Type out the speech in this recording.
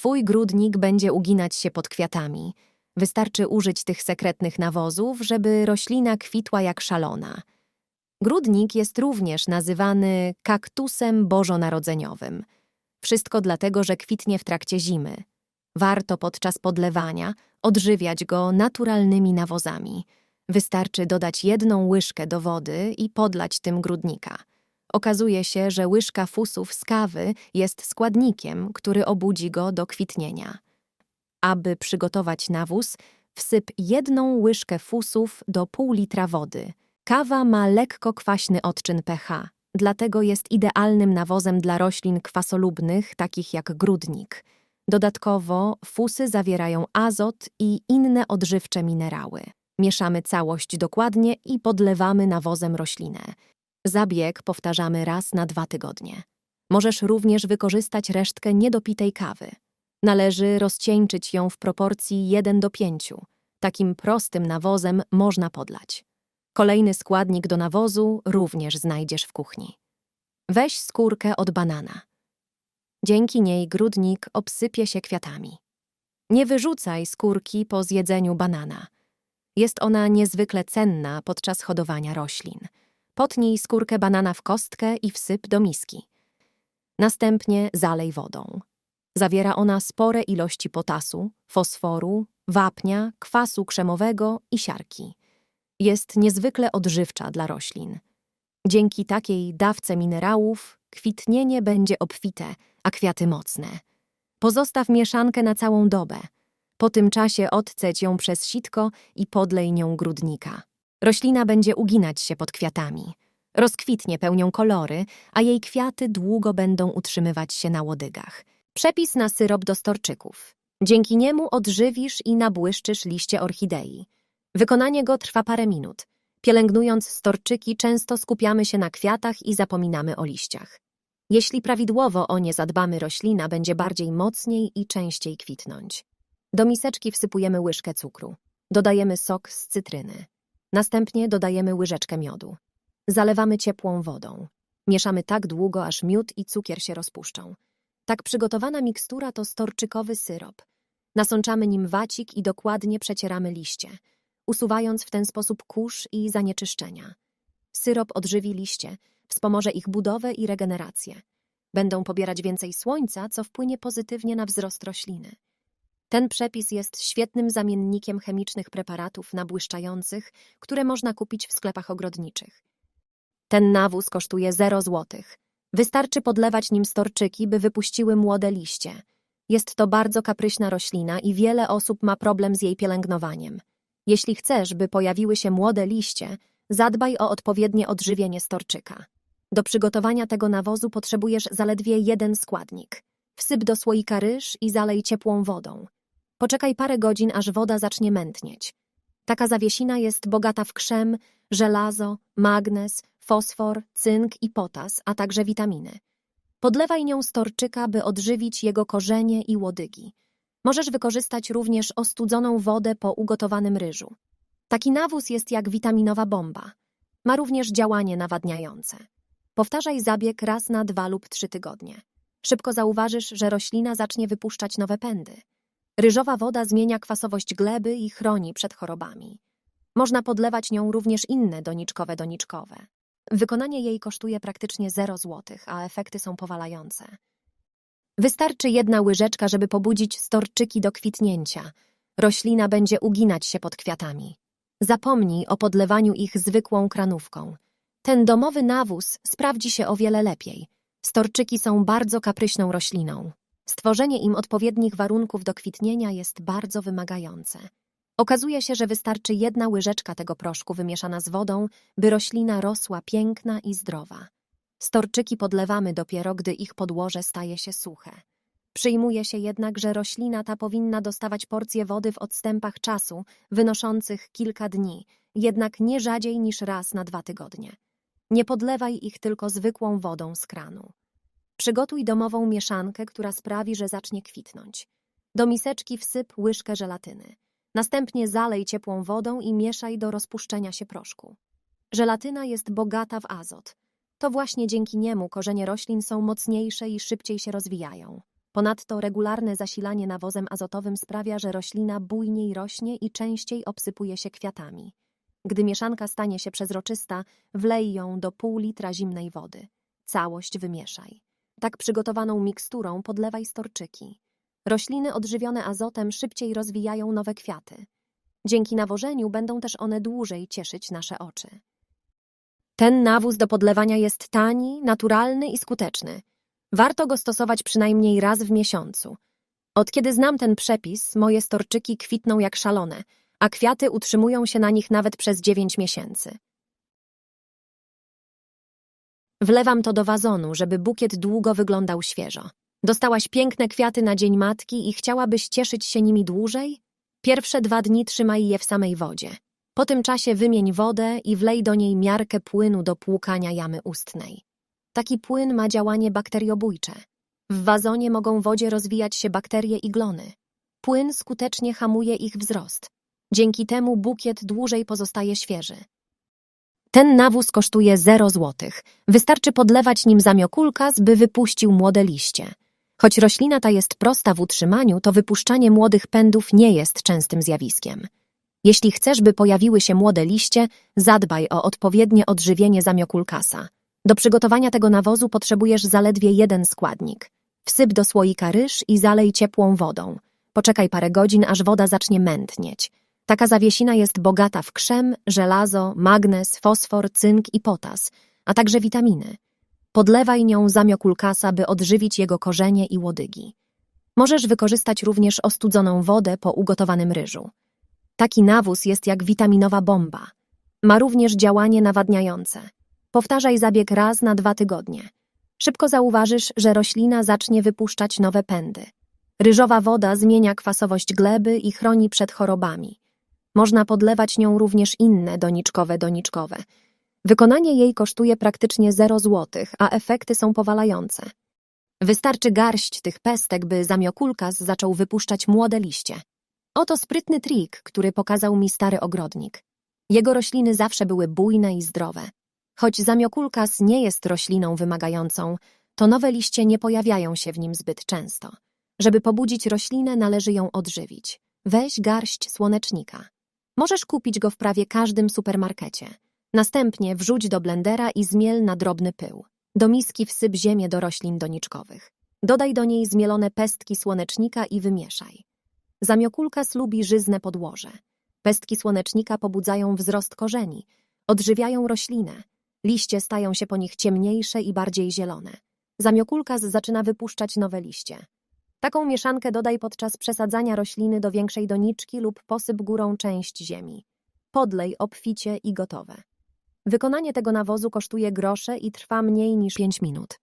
Twój grudnik będzie uginać się pod kwiatami. Wystarczy użyć tych sekretnych nawozów, żeby roślina kwitła jak szalona. Grudnik jest również nazywany kaktusem bożonarodzeniowym. Wszystko dlatego, że kwitnie w trakcie zimy. Warto podczas podlewania odżywiać go naturalnymi nawozami. Wystarczy dodać jedną łyżkę do wody i podlać tym grudnika. Okazuje się, że łyżka fusów z kawy jest składnikiem, który obudzi go do kwitnienia. Aby przygotować nawóz, wsyp jedną łyżkę fusów do pół litra wody. Kawa ma lekko kwaśny odczyn pH, dlatego jest idealnym nawozem dla roślin kwasolubnych, takich jak grudnik. Dodatkowo fusy zawierają azot i inne odżywcze minerały. Mieszamy całość dokładnie i podlewamy nawozem roślinę. Zabieg powtarzamy raz na dwa tygodnie. Możesz również wykorzystać resztkę niedopitej kawy. Należy rozcieńczyć ją w proporcji 1 do 5. Takim prostym nawozem można podlać. Kolejny składnik do nawozu również znajdziesz w kuchni. Weź skórkę od banana. Dzięki niej grudnik obsypie się kwiatami. Nie wyrzucaj skórki po zjedzeniu banana. Jest ona niezwykle cenna podczas hodowania roślin. Potnij skórkę banana w kostkę i wsyp do miski. Następnie zalej wodą. Zawiera ona spore ilości potasu, fosforu, wapnia, kwasu krzemowego i siarki. Jest niezwykle odżywcza dla roślin. Dzięki takiej dawce minerałów kwitnienie będzie obfite, a kwiaty mocne. Pozostaw mieszankę na całą dobę. Po tym czasie odceć ją przez sitko i podlej nią grudnika. Roślina będzie uginać się pod kwiatami. Rozkwitnie pełnią kolory, a jej kwiaty długo będą utrzymywać się na łodygach. Przepis na syrop do storczyków. Dzięki niemu odżywisz i nabłyszczysz liście orchidei. Wykonanie go trwa parę minut. Pielęgnując storczyki, często skupiamy się na kwiatach i zapominamy o liściach. Jeśli prawidłowo o nie zadbamy, roślina będzie bardziej mocniej i częściej kwitnąć. Do miseczki wsypujemy łyżkę cukru. Dodajemy sok z cytryny. Następnie dodajemy łyżeczkę miodu. Zalewamy ciepłą wodą. Mieszamy tak długo, aż miód i cukier się rozpuszczą. Tak przygotowana mikstura to storczykowy syrop. Nasączamy nim wacik i dokładnie przecieramy liście, usuwając w ten sposób kurz i zanieczyszczenia. Syrop odżywi liście, wspomoże ich budowę i regenerację. Będą pobierać więcej słońca, co wpłynie pozytywnie na wzrost rośliny. Ten przepis jest świetnym zamiennikiem chemicznych preparatów nabłyszczających, które można kupić w sklepach ogrodniczych. Ten nawóz kosztuje 0 złotych. Wystarczy podlewać nim storczyki, by wypuściły młode liście. Jest to bardzo kapryśna roślina i wiele osób ma problem z jej pielęgnowaniem. Jeśli chcesz, by pojawiły się młode liście, zadbaj o odpowiednie odżywienie storczyka. Do przygotowania tego nawozu potrzebujesz zaledwie jeden składnik. Wsyp do słoika ryż i zalej ciepłą wodą. Poczekaj parę godzin, aż woda zacznie mętnieć. Taka zawiesina jest bogata w krzem, żelazo, magnez, fosfor, cynk i potas, a także witaminy. Podlewaj nią storczyka, by odżywić jego korzenie i łodygi. Możesz wykorzystać również ostudzoną wodę po ugotowanym ryżu. Taki nawóz jest jak witaminowa bomba. Ma również działanie nawadniające. Powtarzaj zabieg raz na dwa lub trzy tygodnie. Szybko zauważysz, że roślina zacznie wypuszczać nowe pędy. Ryżowa woda zmienia kwasowość gleby i chroni przed chorobami. Można podlewać nią również inne doniczkowe doniczkowe. Wykonanie jej kosztuje praktycznie 0 zł, a efekty są powalające. Wystarczy jedna łyżeczka, żeby pobudzić storczyki do kwitnięcia. Roślina będzie uginać się pod kwiatami. Zapomnij o podlewaniu ich zwykłą kranówką. Ten domowy nawóz sprawdzi się o wiele lepiej. Storczyki są bardzo kapryśną rośliną. Stworzenie im odpowiednich warunków do kwitnienia jest bardzo wymagające. Okazuje się, że wystarczy jedna łyżeczka tego proszku wymieszana z wodą, by roślina rosła piękna i zdrowa. Storczyki podlewamy dopiero, gdy ich podłoże staje się suche. Przyjmuje się jednak, że roślina ta powinna dostawać porcję wody w odstępach czasu, wynoszących kilka dni, jednak nie rzadziej niż raz na dwa tygodnie. Nie podlewaj ich tylko zwykłą wodą z kranu. Przygotuj domową mieszankę, która sprawi, że zacznie kwitnąć. Do miseczki wsyp łyżkę żelatyny. Następnie zalej ciepłą wodą i mieszaj do rozpuszczenia się proszku. Żelatyna jest bogata w azot. To właśnie dzięki niemu korzenie roślin są mocniejsze i szybciej się rozwijają. Ponadto regularne zasilanie nawozem azotowym sprawia, że roślina bujniej rośnie i częściej obsypuje się kwiatami. Gdy mieszanka stanie się przezroczysta, wlej ją do pół litra zimnej wody. Całość wymieszaj. Tak przygotowaną miksturą podlewaj storczyki. Rośliny odżywione azotem szybciej rozwijają nowe kwiaty. Dzięki nawożeniu będą też one dłużej cieszyć nasze oczy. Ten nawóz do podlewania jest tani, naturalny i skuteczny. Warto go stosować przynajmniej raz w miesiącu. Od kiedy znam ten przepis, moje storczyki kwitną jak szalone, a kwiaty utrzymują się na nich nawet przez dziewięć miesięcy. Wlewam to do wazonu, żeby bukiet długo wyglądał świeżo. Dostałaś piękne kwiaty na Dzień Matki i chciałabyś cieszyć się nimi dłużej? Pierwsze dwa dni trzymaj je w samej wodzie. Po tym czasie wymień wodę i wlej do niej miarkę płynu do płukania jamy ustnej. Taki płyn ma działanie bakteriobójcze. W wazonie mogą w wodzie rozwijać się bakterie i glony. Płyn skutecznie hamuje ich wzrost. Dzięki temu bukiet dłużej pozostaje świeży. Ten nawóz kosztuje 0 złotych. Wystarczy podlewać nim zamiokulkas, by wypuścił młode liście. Choć roślina ta jest prosta w utrzymaniu, to wypuszczanie młodych pędów nie jest częstym zjawiskiem. Jeśli chcesz, by pojawiły się młode liście, zadbaj o odpowiednie odżywienie zamiokulkasa. Do przygotowania tego nawozu potrzebujesz zaledwie jeden składnik. Wsyp do słoika ryż i zalej ciepłą wodą. Poczekaj parę godzin, aż woda zacznie mętnieć. Taka zawiesina jest bogata w krzem, żelazo, magnez, fosfor, cynk i potas, a także witaminy. Podlewaj nią zamiokulkasa, by odżywić jego korzenie i łodygi. Możesz wykorzystać również ostudzoną wodę po ugotowanym ryżu. Taki nawóz jest jak witaminowa bomba. Ma również działanie nawadniające. Powtarzaj zabieg raz na dwa tygodnie. Szybko zauważysz, że roślina zacznie wypuszczać nowe pędy. Ryżowa woda zmienia kwasowość gleby i chroni przed chorobami. Można podlewać nią również inne doniczkowe doniczkowe. Wykonanie jej kosztuje praktycznie 0 złotych, a efekty są powalające. Wystarczy garść tych pestek, by zamiokulkas zaczął wypuszczać młode liście. Oto sprytny trik, który pokazał mi stary ogrodnik. Jego rośliny zawsze były bujne i zdrowe. Choć zamiokulkas nie jest rośliną wymagającą, to nowe liście nie pojawiają się w nim zbyt często. Żeby pobudzić roślinę, należy ją odżywić. Weź garść słonecznika. Możesz kupić go w prawie każdym supermarkecie. Następnie wrzuć do blendera i zmiel na drobny pył. Do miski wsyp ziemię do roślin doniczkowych. Dodaj do niej zmielone pestki słonecznika i wymieszaj. Zamiokulkas lubi żyzne podłoże. Pestki słonecznika pobudzają wzrost korzeni, odżywiają roślinę. Liście stają się po nich ciemniejsze i bardziej zielone. Zamiokulkas zaczyna wypuszczać nowe liście. Taką mieszankę dodaj podczas przesadzania rośliny do większej doniczki lub posyp górą część ziemi. Podlej obficie i gotowe. Wykonanie tego nawozu kosztuje grosze i trwa mniej niż 5 minut.